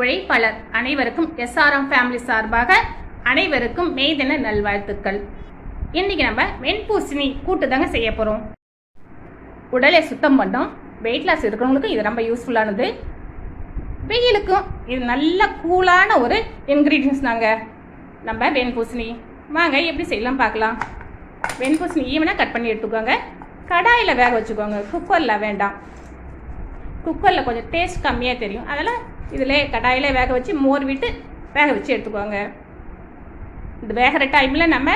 உழைப்பாளர் அனைவருக்கும் SRM family சார்பாக அனைவருக்கும் மெய்தின நல்வாழ்த்துக்கள். இன்றைக்கி நம்ம வெண்பூசணி கூட்டு தாங்க செய்ய போகிறோம் உடலை சுத்தம் பண்ணோம். வெயிட் லாஸ் இருக்கிறவங்களுக்கு இது ரொம்ப யூஸ்ஃபுல்லானது வெயிலுக்கும் இது நல்ல கூலான ஒரு இன்க்ரீடியன்ஸ் தாங்க. நம்ம வெண்பூசணி வாங்க எப்படி செய்யலாம் பார்க்கலாம். வெண்பூசணி ஈவனாக கட் பண்ணி எடுத்துக்கோங்க. கடாயில் வேக வச்சுக்கோங்க. குக்கரில் வேண்டாம். குக்கரில் கொஞ்சம் டேஸ்ட் கம்மியாக தெரியும். அதனால் இதிலே கடாயில் வேக வச்சு மோர் விட்டு வேக வச்சு எடுத்துக்கோங்க. இது வேகிற டைமில் நம்ம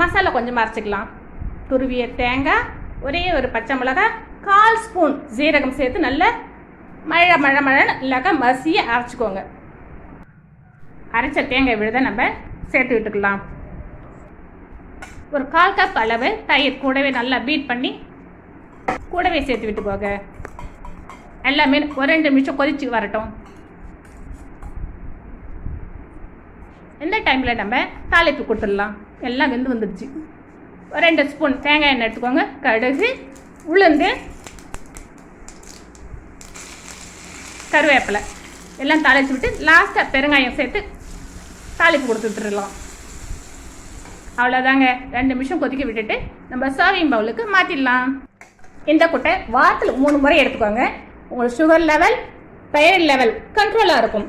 மசாலா கொஞ்சம் அரைச்சிக்கலாம். துருவிய தேங்காய் ஒரே ஒரு பச்சை மிளகாய் கால் ஸ்பூன் ஜீரகம் சேர்த்து நல்லா மழை மழை மழை இல்லைக்கா மசியை அரைச்சிக்கோங்க. அரைச்ச தேங்காய் விழுத நம்ம சேர்த்து விட்டுக்கலாம். ஒரு கால் கப் அளவு தயிர் கூடவே நல்லா பீட் பண்ணி கூடவே சேர்த்து விட்டுக்கோங்க. எல்லாமே ஒரு ரெண்டு நிமிஷம் கொதிச்சு வரட்டும். இந்த டைமில் நம்ம தாளிப்பு கொடுத்துடலாம்? எல்லாம் வெந்து வந்துடுச்சு. ஒரு ரெண்டு ஸ்பூன் தேங்காய் எண்ணெய் எடுத்துக்கோங்க. கடுகு உளுந்து கருவேப்பிலை. எல்லாம் தாளிச்சு விட்டு லாஸ்ட்டாக பெருங்காயம் சேர்த்து தாளிப்பு கொடுத்து அவ்வளோதாங்க ரெண்டு நிமிஷம் கொதிக்க விட்டுட்டு நம்ம சர்விங் பவுலுக்கு மாற்றிடலாம் இந்த குட்டை வாரத்தில் மூணு முறை எடுத்துக்கோங்க. உங்கள் சுகர் லெவல் தயிர் லெவல் கண்ட்ரோலாக இருக்கும்.